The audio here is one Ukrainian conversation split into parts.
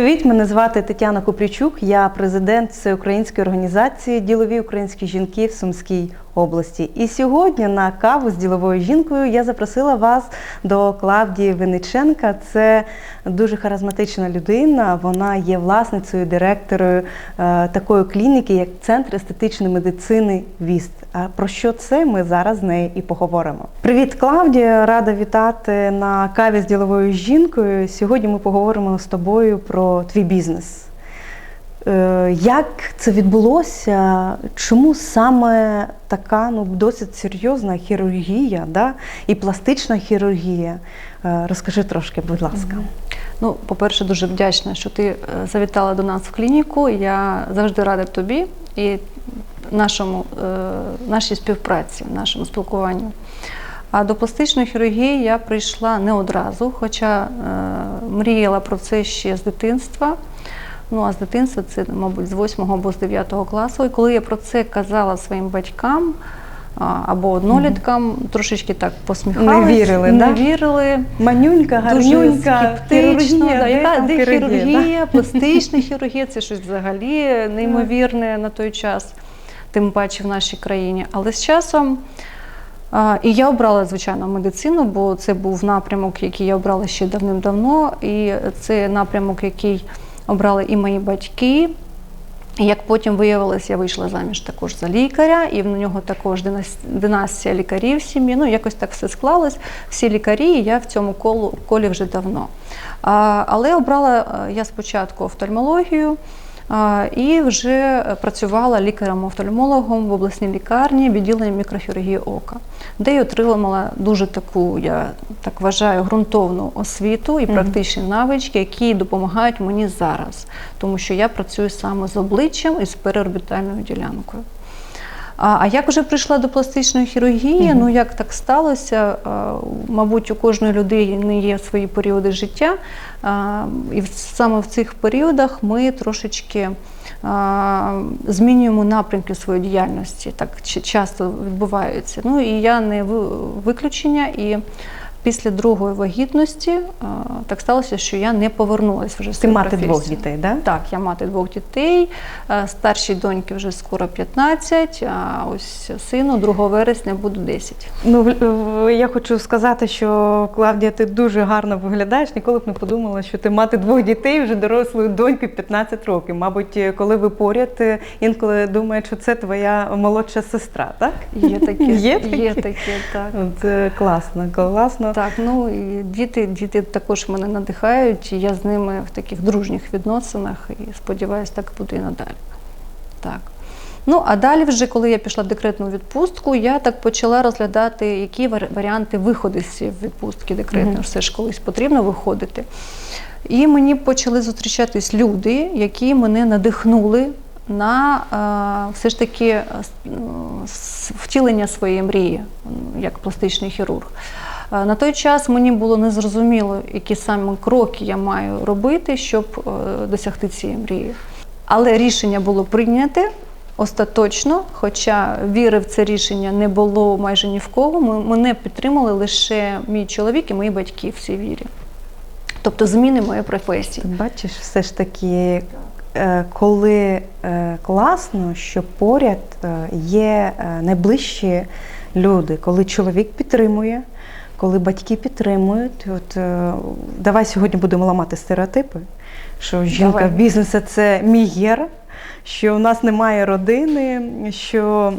Привіт, мене звати Тетяна Купрічук. Я президент Всеукраїнської організації Ділові українські жінки в Сумській області. І сьогодні на каву з діловою жінкою я запросила вас до Клавдії Винниченка. Це дуже харизматична людина. Вона є власницею, директорою е, такої клініки, як Центр естетичної медицини ВІСТ. А про що це ми зараз з нею і поговоримо. Привіт, Клавдія! Рада вітати на каві з діловою жінкою. Сьогодні ми поговоримо з тобою про твій бізнес. Е, Як це відбулося? Чому саме така ну, досить серйозна хірургія да? і пластична хірургія? Е, Розкажи трошки, будь ласка. Ну, по-перше, дуже вдячна, що ти е, завітала до нас в клініку. Я завжди рада тобі і нашому, нашій співпраці, нашому спілкуванню. А до пластичної хірургії я прийшла не одразу, хоча мріяла про це ще з дитинства. Ну, а з дитинства це, мабуть, з 8 або з 9 класу. І коли я про це казала своїм батькам або одноліткам, трошечки так посміхалися. Не вірили, не да? вірили. Манюнька, гарнюнька, скептично, да, яка де хірургія, да? пластична хірургія, це щось взагалі неймовірне на той час, тим паче в нашій країні. Але з часом і я обрала, звичайно, медицину, бо це був напрямок, який я обрала ще давним-давно, і це напрямок, який обрали і мої батьки. Як потім виявилось, я вийшла заміж також за лікаря, і в нього також династія лікарів в сім'ї. Ну, якось так все склалось. Всі лікарі, і я в цьому колу, колі вже давно. А, але обрала е, я спочатку офтальмологію. І вже працювала лікарем-офтальмологом в обласній лікарні відділенні мікрохірургії ока, де й отримала дуже таку, я так вважаю, ґрунтовну освіту і практичні навички, які допомагають мені зараз, тому що я працюю саме з обличчям і з переорбітальною ділянкою. А, а як вже прийшла до пластичної хірургії, Мгм. ну як так сталося? А, Мабуть, у кожної людини є свої періоди життя, а, і саме в цих періодах ми трошечки змінюємо напрямки своєї діяльності. Так часто відбувається. Ну і я не виключення. І після другої вагітності так сталося, що я не повернулася вже в Ти мати двох дітей, да? Так, я мати двох дітей. Е, Старшій доньки вже скоро 15, а ось сину 2 вересня буде 10. Ну, я хочу сказати, що Клавдія, ти дуже гарно виглядаєш. Ніколи б не подумала, що ти мати двох дітей, вже дорослою донькою 15 років. Мабуть, коли ви поряд, е, інколи думають, що це твоя молодша сестра, так? Є таке, Є таке? так. Це класно, класно. Так, ну і діти, діти також мене надихають, і я з ними в таких дружніх відносинах і сподіваюся, так буде і надалі. Так. Ну, а далі, вже коли я пішла в декретну відпустку, я так почала розглядати, які варіанти виходу з цієї відпустки декретної. Мгм. Все ж колись потрібно виходити. І мені почали зустрічатись люди, які мене надихнули на е, все ж таки е, ну, втілення своєї мрії, як пластичний хірург. Е, На той час мені було незрозуміло, які саме кроки я маю робити, щоб е, досягти цієї мрії. Але рішення було прийняте остаточно, хоча віри в це рішення не було майже ні в кого. Ми- Мене підтримали лише мій чоловік і мої батьки в цій вірі. Тобто зміни моєї професії. Ти бачиш, все ж таки, е, коли класно, що поряд є найближчі люди, коли чоловік підтримує, коли батьки підтримують. От е, давай сьогодні будемо ламати стереотипи, що жінка Давай. в бізнесі це мігер. Що у нас немає родини, що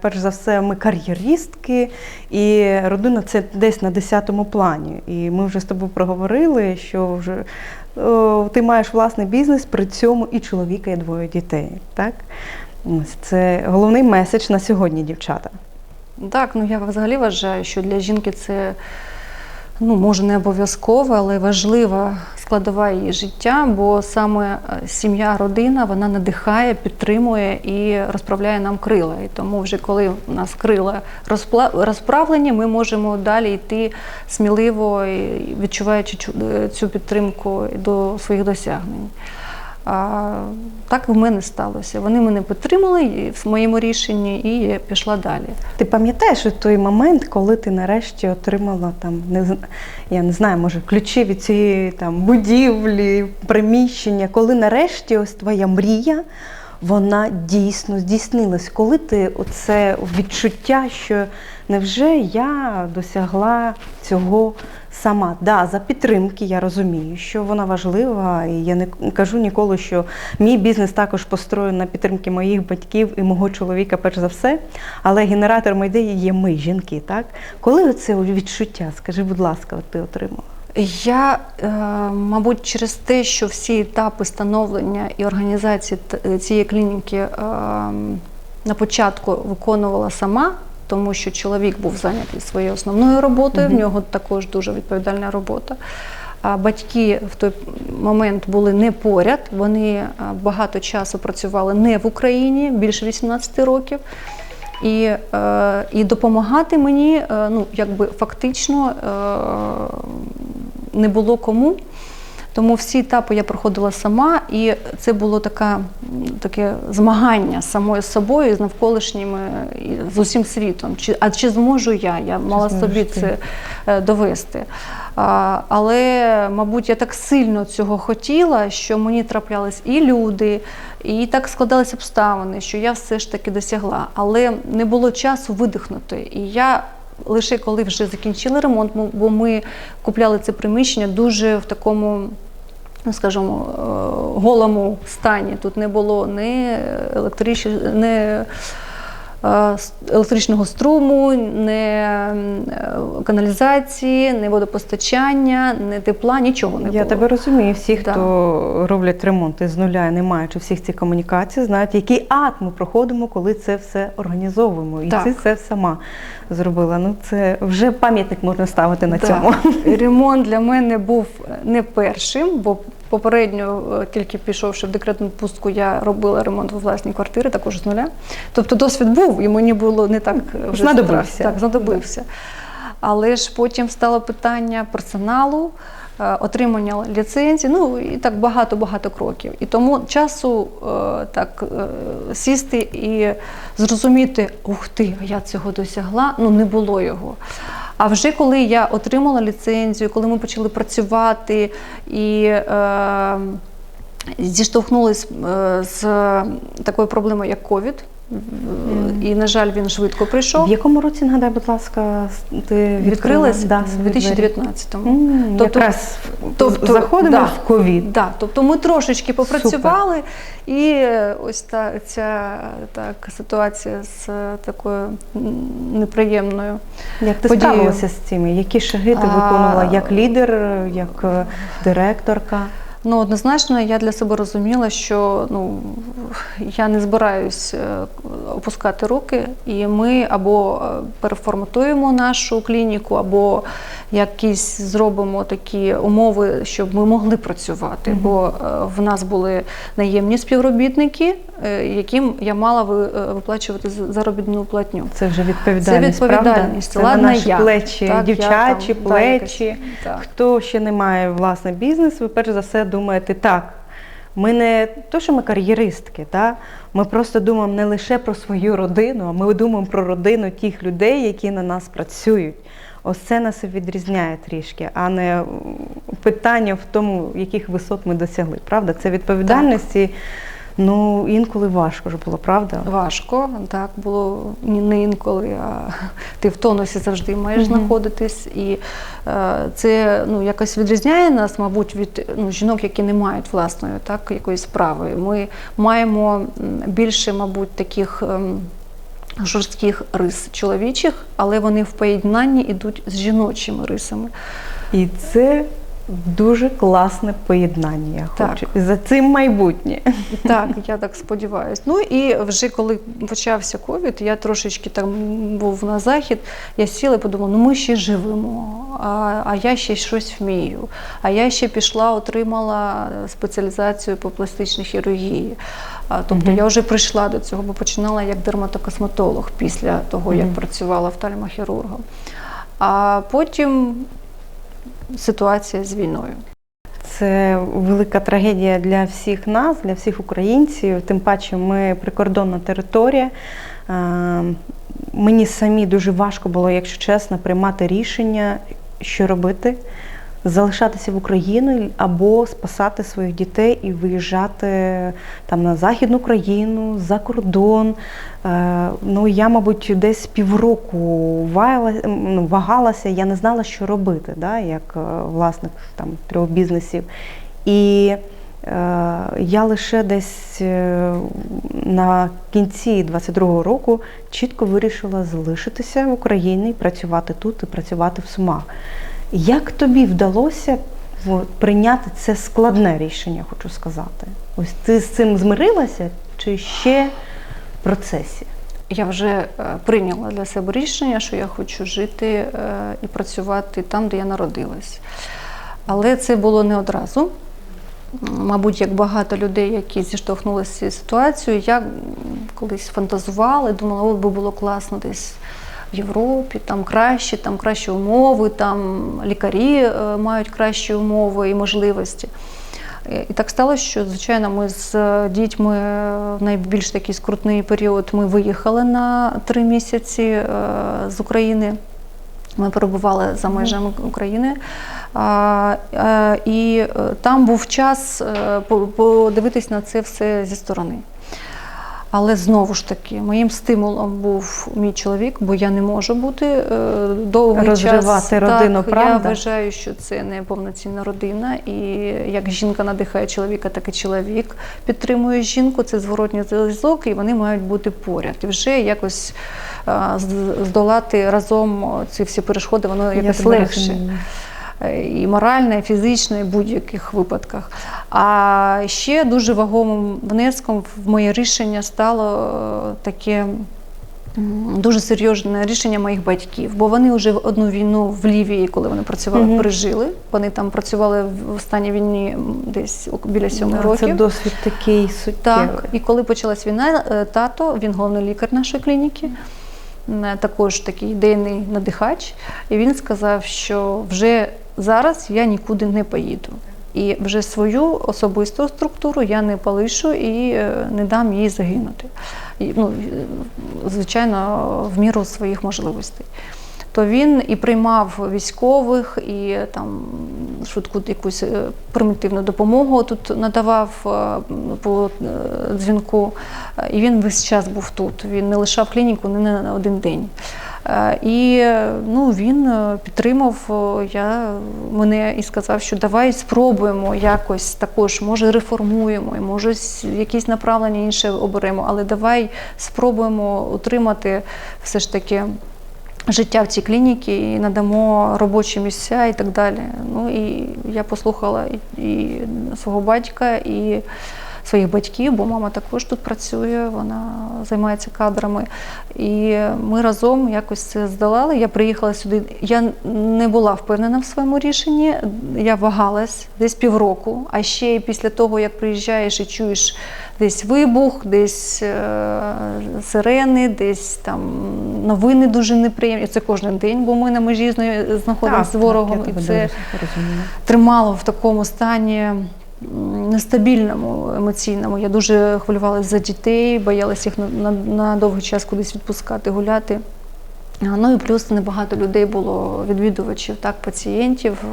перш за все ми кар'єристки, і родина це десь на 10-му плані. І ми вже з тобою проговорили, що вже о, ти маєш власний бізнес, при цьому і чоловіка, і двоє дітей. Так? Це головний меседж на сьогодні, дівчата. Так, ну я взагалі вважаю, що для жінки це ну, може не обов'язково, але важлива складова її життя, бо саме е, сім'я, родина вона надихає, підтримує і розправляє нам крила. І тому, вже коли у нас крила розправлені, ми можемо далі йти сміливо, відчуваючи е, цю підтримку до своїх досягнень. А, так в мене сталося. Вони мене підтримали в моєму рішенні, і я пішла далі. Ти пам'ятаєш той момент, коли ти нарешті отримала там, не я не знаю, може, ключі від цієї там будівлі, приміщення, коли нарешті ось твоя мрія. Вона дійсно здійснилась. Коли ти оце відчуття, що невже я досягла цього сама? Да, за підтримки я розумію, що вона важлива, і я не кажу ніколи, що мій бізнес також построєний на підтримки моїх батьків і мого чоловіка, перш за все. Але генератором ідеї є ми, жінки. Так коли це відчуття? Скажи, будь ласка, ти отримала? Я, е, мабуть, через те, що всі етапи становлення і організації цієї клініки е, на початку виконувала сама, тому що чоловік був зайнятий своєю основною роботою, в нього також дуже відповідальна робота. А батьки в той момент були не поряд, вони е, багато часу працювали не в Україні, більше 18 років. І, е, і допомагати мені е, ну, якби фактично не було кому. Тому всі етапи я проходила сама, і це було така, таке змагання з самою собою, з навколишніми, і з усім світом. Чи, а чи зможу я? Я мала собі ти? це е, довести. А, але, мабуть, я так сильно цього хотіла, що мені траплялись і люди, і так складалися обставини, що я все ж таки досягла. Але не було часу видихнути. І я лише коли вже закінчили ремонт, бо ми купляли це приміщення дуже в такому. Ну, скажімо, е, голому стані. Тут не було ні електрич... не е, електричного струму, не каналізації, не водопостачання, не тепла, нічого не було. Я тебе розумію. Всі, Да. хто роблять ремонти з нуля, не маючи всіх цих комунікацій, знають, який ад ми проходимо, коли це все організовуємо. І Так. це сама зробила. Ну це вже пам'ятник можна ставити на так. цьому. Ремонт для мене був не першим, бо попередньо, е, тільки пішовши в декретну пустку, я робила ремонт у власній квартирі, також з нуля. Тобто досвід був, і мені було не так вже Знадобився. Так, знадобився. Але ж потім стало питання персоналу, е, отримання ліцензії, ну і так багато-багато кроків. І тому часу е, так е, сісти і зрозуміти, ух ти, я цього досягла, ну не було його. А вже коли я отримала ліцензію, коли ми почали працювати і е, зіштовхнулись е, з такою проблемою, як ковід, і, на жаль, він швидко прийшов. В якому році, нагадай, будь ласка, ти Відкрилась відкрила? в свої двері? 2019-му. М, Тобто- Якраз тобто, заходимо да. в ковід. Да, тобто ми трошечки попрацювали, і е, ось та ця так, ситуація з е, такою неприємною. Як ти подією. справилася з цими? Які шаги ти А, виконувала як лідер, як е, директорка? Ну, однозначно, я для себе розуміла, що ну, я не збираюсь е, опускати руки, і ми або е, переформатуємо нашу клініку, або якісь зробимо такі умови, щоб ми могли працювати. Бо е, в нас були наємні співробітники, яким я мала е, виплачувати заробітну платню. Це вже відповідальність. Це відповідальність. Правда? Це на наші я. плечі, Так, я дівчачі, там, да, плечі. якось, так. Хто ще не має власний бізнес, ви перш за все думаєте так. Ми не то, що ми кар'єристки, та? ми просто думаємо не лише про свою родину, а ми думаємо про родину тих людей, які на нас працюють. Ось це нас відрізняє трішки, а не питання в тому, яких висот ми досягли. Правда? Це відповідальність і ну, інколи важко ж було, правда? Важко, так було не інколи, а ти в тонусі завжди маєш Мгм. знаходитись. І е, це ну, якось відрізняє нас, мабуть, від ну, жінок, які не мають власної так, якоїсь справи. Ми маємо більше, мабуть, таких. ем, Жорстких рис чоловічих, але вони в поєднанні йдуть з жіночими рисами. І це дуже класне поєднання. Я Так. хочу. За цим майбутнє. Так, я так сподіваюся. Ну і вже коли почався ковід, я трошечки там був на захід, я сіла і подумала, ну ми ще живемо, а, а я ще щось вмію. А я ще пішла, отримала спеціалізацію по пластичній хірургії. А, тобто Мгм. я вже прийшла до цього, бо починала як дерматокосметолог після того, як Мгм. працювала офтальмохірургом. А потім ситуація з війною. це велика трагедія для всіх нас, для всіх українців. Тим паче, ми прикордонна територія. Е, Мені самі дуже важко було, якщо чесно, приймати рішення, що робити. Залишатися в Україну або спасати своїх дітей і виїжджати там на західну країну, за кордон. Е, ну я, мабуть, десь півроку ну, вагалася, я не знала, що робити, да, як е, власник там трьох бізнесів. І е, я лише десь на кінці 22-го року чітко вирішила залишитися в Україні, працювати тут і працювати в Сумах. Як тобі вдалося прийняти це складне рішення, хочу сказати? Ось ти з цим змирилася чи ще в процесі? Я вже е, прийняла для себе рішення, що я хочу жити е, і працювати там, де я народилась. Але це було не одразу. Мабуть, як багато людей, які зіштовхнулися з цією ситуацією, я колись фантазувала і думала, от би було класно десь в Європі, там краще, там кращі умови, там лікарі е, мають кращі умови і можливості. І так сталося, що звичайно ми з дітьми в найбільш такий скрутний період ми виїхали на три місяці е, з України. Ми перебували за межами України. Е, і там був час подивитись на це все зі сторони. Але знову ж таки, моїм стимулом був мій чоловік, бо я не можу бути е, довгий Розривати час. родину, так, правда? Я вважаю, що це не повноцінна родина. І як жінка надихає чоловіка, так і чоловік підтримує жінку. Це зворотній зв'язок, і вони мають бути поряд. І вже якось е, здолати разом ці всі перешкоди, воно якось легше. Е, і морально, і фізично, і в будь-яких випадках. А ще дуже вагомим внеском в моє рішення стало е, таке. Дуже серйозне рішення моїх батьків, бо вони вже одну війну в Лівії, коли вони працювали, Мгм. пережили. Вони там працювали в останній війні десь біля сьоми Да, років. Це досвід такий суттєвий. Так, і коли почалась війна, е, тато, він головний лікар нашої клініки, також такий ідейний надихач. І він сказав, що вже зараз я нікуди не поїду. І вже свою особисту структуру я не полишу і е, не дам їй загинути. Ну, звичайно, в міру своїх можливостей. То він і приймав військових, і там швидку якусь е, примітивну допомогу тут надавав е, по дзвінку. І він весь час був тут. Він не лишав клініку ні на один день. Е, І ну, він е, підтримав е, я, мене і сказав, що давай спробуємо якось також, може реформуємо, і може якісь направлення інше оберемо, але давай спробуємо отримати все ж таки життя в цій клініці і надамо робочі місця і так далі. Ну і я послухала і, і свого батька, і своїх батьків, бо мама також тут працює, вона займається кадрами. І ми разом якось це здолали. Я приїхала сюди. Я не була впевнена в своєму рішенні. Я вагалась десь півроку. А ще після того, як приїжджаєш і чуєш десь вибух, десь е, сирени, десь там новини дуже неприємні. Це кожен день, бо ми на межі зна- знаходимося з ворогом, я і це розумію. тримало в такому стані нестабільному емоційному. Я дуже хвилювалася за дітей, боялася їх на, на, на довгий час кудись відпускати, гуляти. Ну і плюс небагато людей було відвідувачів, так, пацієнтів,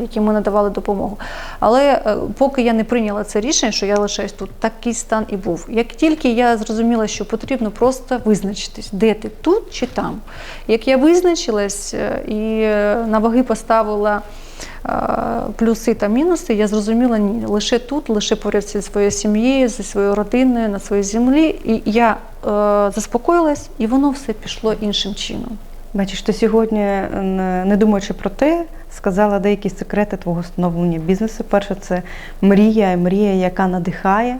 яким ми надавали допомогу. Але е, поки я не прийняла це рішення, що я лишаюсь тут, такий стан і був. Як тільки я зрозуміла, що потрібно просто визначитись, де ти тут чи там. Як я визначилась е, і е, на ваги поставила плюси та мінуси, я зрозуміла ні, лише тут, лише поряд зі своєю сім'єю, зі своєю родиною, на своїй землі. І я е, заспокоїлась, і воно все пішло іншим чином. Бачиш, ти сьогодні, не не думаючи про те, сказала деякі секрети твого становлення бізнесу. Перше, це мрія, мрія, яка надихає.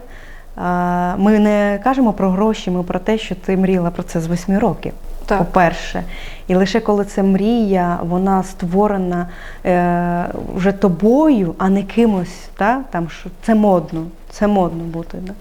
Ми не кажемо про гроші, ми про те, що ти мріяла про це з восьми років. Так. По-перше, і лише коли це мрія, вона створена е, вже тобою, а не кимось, та? там що це модно, це модно бути. Да?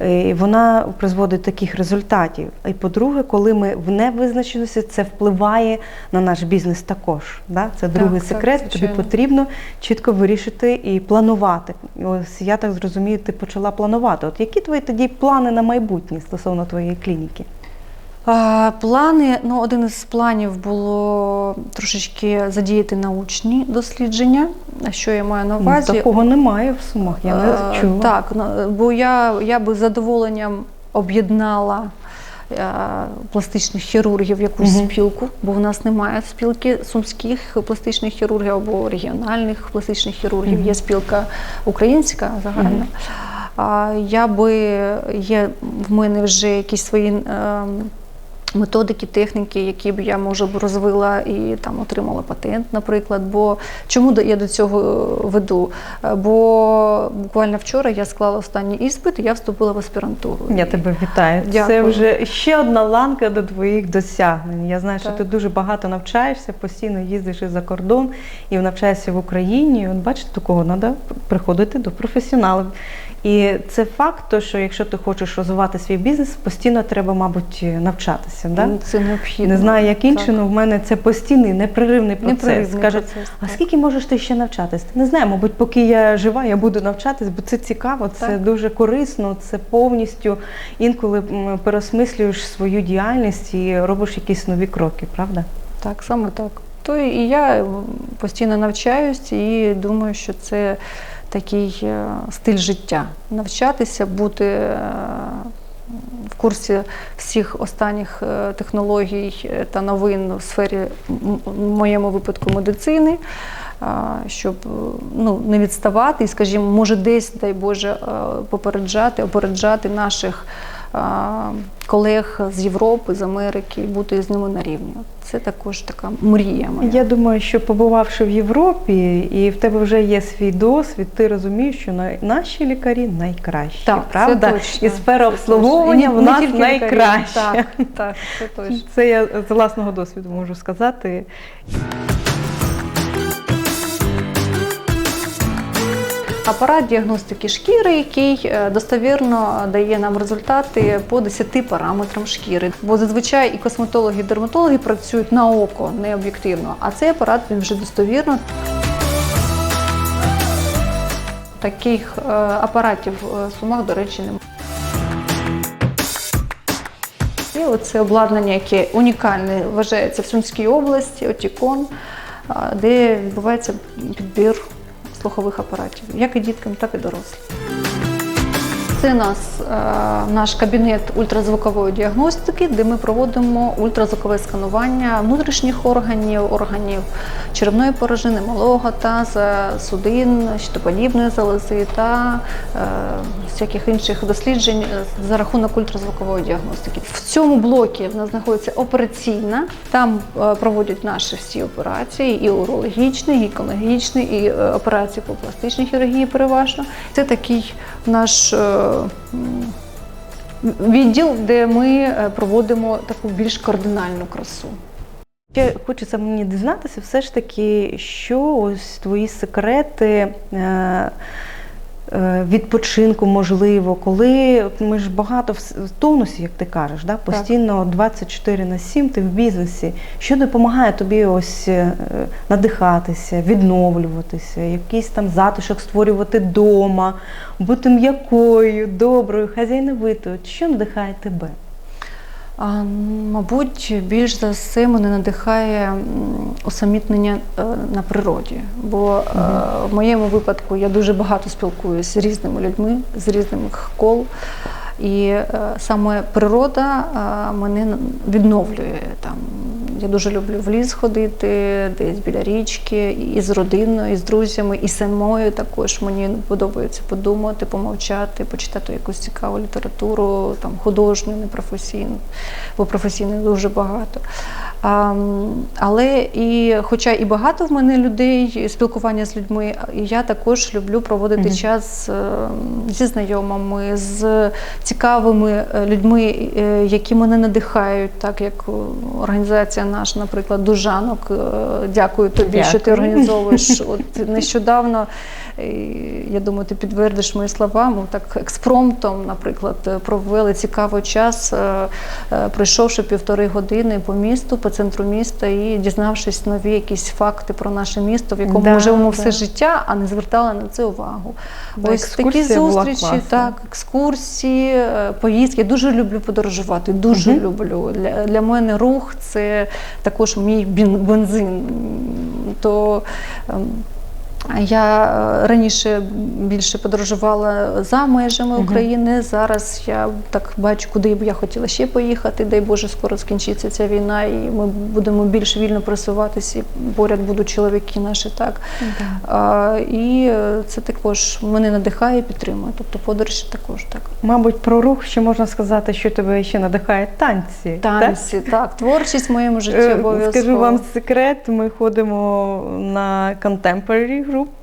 е, вона призводить до таких результатів. І по-друге, коли ми в невизначеності, це впливає на наш бізнес також. Да? Це другий так, секрет. Тобі потрібно чітко вирішити і планувати. І Ось я так зрозумію, ти почала планувати. От які твої тоді плани на майбутнє стосовно твоєї клініки? Плани, ну, один із планів було трошечки задіяти научні дослідження. Що я маю на увазі? Такого немає в сумах. Я не чула. Так, бо я, я би з задоволенням об'єднала е, пластичних хірургів в якусь Мгм. спілку, бо в нас немає спілки сумських пластичних хірургів або регіональних пластичних хірургів. Мгм. Є спілка українська загальна. А я би є в мене вже якісь свої. Методики, техніки, які б я може б розвила і там отримала патент, наприклад. Бо чому до- я до цього е, веду? Е, Бо буквально вчора я склала останній іспит, і я вступила в аспірантуру. Я тебе вітаю. Це вже ще одна ланка до твоїх досягнень. Я знаю, що ти дуже багато навчаєшся, постійно їздиш і за кордон і навчаєшся в Україні. І От бачите, до кого треба приходити до професіоналів. І це факт, то, що якщо ти хочеш розвивати свій бізнес, постійно треба, мабуть, навчатися. Да? Це необхідно. Не знаю, як Так. але в мене це постійний непреривний процес. Непреривний Кажуть, процес, а скільки можеш ти ще навчатись? Не знаю, мабуть, поки я жива, я буду навчатись, бо це цікаво, це Так. дуже корисно, це повністю інколи переосмислюєш свою діяльність і робиш якісь нові кроки, правда? Так, саме так. То і я постійно навчаюсь і думаю, що це такий е, стиль життя. Навчатися, бути е, в курсі всіх останніх е, технологій та новин в сфері, в моєму випадку, медицини. Щоб ну, не відставати і, скажімо, може десь, дай Боже, попереджати, опереджати наших колег з Європи, з Америки, бути з ними на рівні. Це також така мрія моя. Я думаю, що побувавши в Європі, і в тебе вже є свій досвід, ти розумієш, що на- наші лікарі найкращі, Так, це правда? точно, і сфера обслуговування в нас найкраща. Так, так, це точно. Це я з власного досвіду можу сказати. Апарат діагностики шкіри, який е, достовірно дає нам результати по 10 параметрам шкіри. Бо зазвичай і косметологи, і дерматологи працюють на око, не об'єктивно. А цей апарат він вже достовірно. Таких е, апаратів е, в сумах, до речі, немає. І оце обладнання, яке унікальне вважається в Сумській області, Отікон, де відбувається підбір слухових апаратів, як і діткам, так і дорослим. Це нас е, наш кабінет ультразвукової діагностики, де ми проводимо ультразвукове сканування внутрішніх органів, органів черевної порожнини, малого таза, судин, щитоподібної залози та е, всяких інших досліджень е, за рахунок ультразвукової діагностики. В цьому блокі в нас знаходиться операційна. Там е, проводять наші всі операції, і урологічні, і гінекологічні, і операції по пластичній хірургії переважно. Це такий наш. Відділ, де ми е, проводимо таку більш кардинальну красу. Ще хочеться мені дізнатися, все ж таки, що ось твої секрети е, відпочинку, можливо, коли ми ж багато в тонусі, як ти кажеш, да? постійно 24 на 7 ти в бізнесі. Що допомагає тобі ось е, надихатися, відновлюватися, якийсь там затишок створювати вдома, бути м'якою, доброю, хазяйновитою? Що надихає тебе? Мабуть, більш за все мене надихає усамітнення е, на природі. Бо е, в моєму випадку я дуже багато спілкуюся з різними людьми, з різних кол. І е, саме природа е, мене відновлює. Там, я дуже люблю в ліс ходити, десь біля річки, і з родиною, і з друзями, і самою також мені подобається подумати, помовчати, почитати якусь цікаву літературу, там художню, непрофесійну, бо професійних дуже багато. Але і, хоча і багато в мене людей, спілкування з людьми, я також люблю проводити Мгм. час е, зі знайомими, з цікавими е, людьми, е, які мене надихають, так як організація наша, наприклад, Дужанок. Дякую тобі, що ти організовуєш. От нещодавно, я думаю, ти підтвердиш мої слова. Ми так експромтом, наприклад, е, провели цікавий час, е, е, пройшовши півтори години по місту, по центру міста і дізнавшись нові якісь факти про наше місто, в якому Да, ми живемо да. все життя, а не звертали на це увагу. Да, Ось такі зустрічі, так, екскурсії, поїздки. Я дуже люблю подорожувати, дуже Мгм. люблю. Для, для мене рух це також мій бензин. То ем, я е, раніше більше подорожувала за межами. України. Зараз я так бачу, куди б я хотіла ще поїхати. Дай Боже, скоро скінчиться ця війна, і ми будемо більш вільно просуватися. і Поряд будуть чоловіки наші, так. А, і це також мене надихає і підтримує. Тобто подорожі також так. Мабуть, про рух ще можна сказати, що тебе ще надихає танці. Танці, так, творчість в моєму житті Е, обов'язково. Скажу вам секрет, ми ходимо на contemporary Bonjour.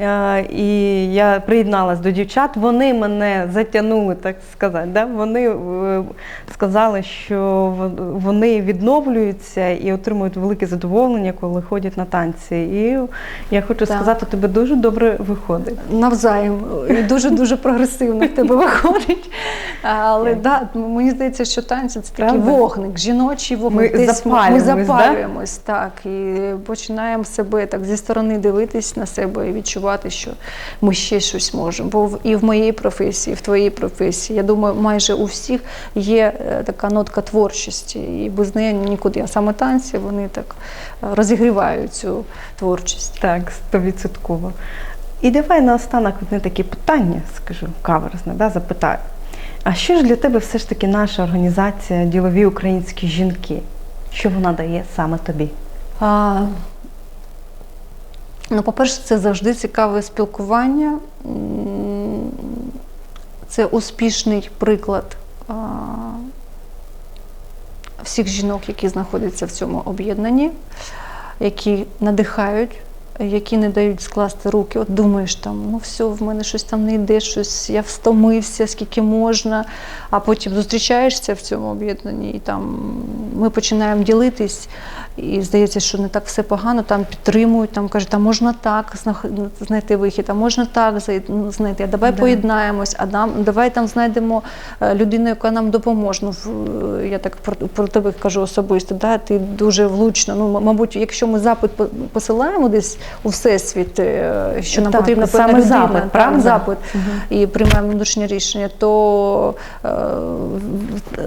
Е, І я приєдналась до дівчат. Вони мене затягнули, так сказати. Да? Вони е, сказали, що вон- вони відновлюються і отримують велике задоволення, коли ходять на танці. І я хочу Так. сказати, тебе дуже добре виходить. Навзаєм і дуже дуже прогресивно в тебе виходить. Але да, мені здається, що танці це такий Правда? вогник, жіночий вогник. Ми Десь ми запалюємось, да? запалюємось, так і починаємо себе так зі сторони дивитись на себе і відчувати, що ми ще щось можемо. Бо і в моїй професії, і в твоїй професії, я думаю, майже у всіх є е, така нотка творчості, і без неї нікуди. А саме танці вони так е, розігрівають цю творчість. Так, стовідсотково. І давай наостанок одне таке питання, скажу, каверзне, да, запитаю. А що ж для тебе все ж таки наша організація Ділові українські жінки? Що вона дає саме тобі? А, ну, по-перше, це завжди цікаве спілкування. Це успішний приклад всіх жінок, які знаходяться в цьому об'єднанні, які надихають, які не дають скласти руки. От думаєш там, ну все, в мене щось там не йде, щось я встомився, скільки можна. А потім зустрічаєшся в цьому об'єднанні, і там ми починаємо ділитись, і здається, що не так все погано, там підтримують, там кажуть, а можна так знайти вихід, а можна так знайти, а давай Да. поєднаємось, а нам давай там знайдемо е, людину, яка нам допоможе. Ну, е, я так про, про тебе кажу особисто, да, ти дуже влучно. Ну, мабуть, якщо ми запит по- посилаємо десь у всесвіт, е, що нам Так, потрібна саме певна людина, запит, правда? запит і приймаємо внутрішнє рішення, то е,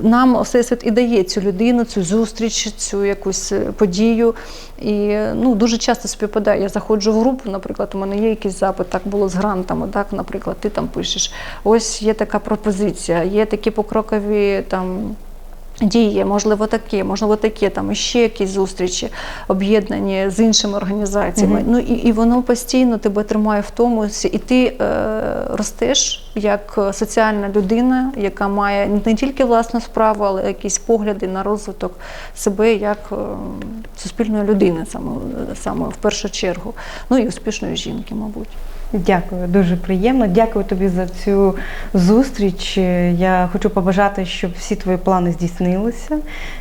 нам всесвіт і дає цю людину, цю зустріч, цю якусь подію. І ну, дуже часто співпадає. Я заходжу в групу, наприклад, у мене є якийсь запит, так було з грантами, так, наприклад, ти там пишеш, ось є така пропозиція, є такі покрокові там. Дії, можливо, таке, можливо, таке, там іще якісь зустрічі об'єднані з іншими організаціями. Мгм. Ну і, і воно постійно тебе тримає в тонусі, і ти е, ростеш як соціальна людина, яка має не тільки власну справу, але якісь погляди на розвиток себе як е, суспільної людини, саме, саме в першу чергу. Ну і успішної жінки, мабуть. Дякую, дуже приємно. Дякую тобі за цю зустріч. Я хочу побажати, щоб всі твої плани здійснилися.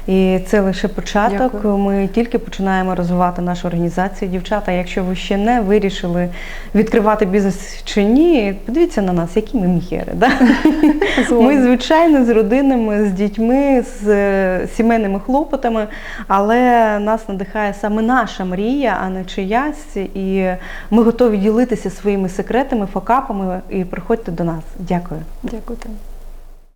І це лише початок. Дякую. Ми тільки починаємо розвивати нашу організацію. Дівчата, якщо ви ще не вирішили відкривати бізнес чи ні, подивіться на нас, які ми міхери. Да? Ми, звичайно, з родинами, з дітьми, з е, сімейними хлопотами, але нас надихає саме наша мрія, а не чиясь. І ми готові ділитися своїми секретами, факапами і приходьте до нас. Дякую. Дякую.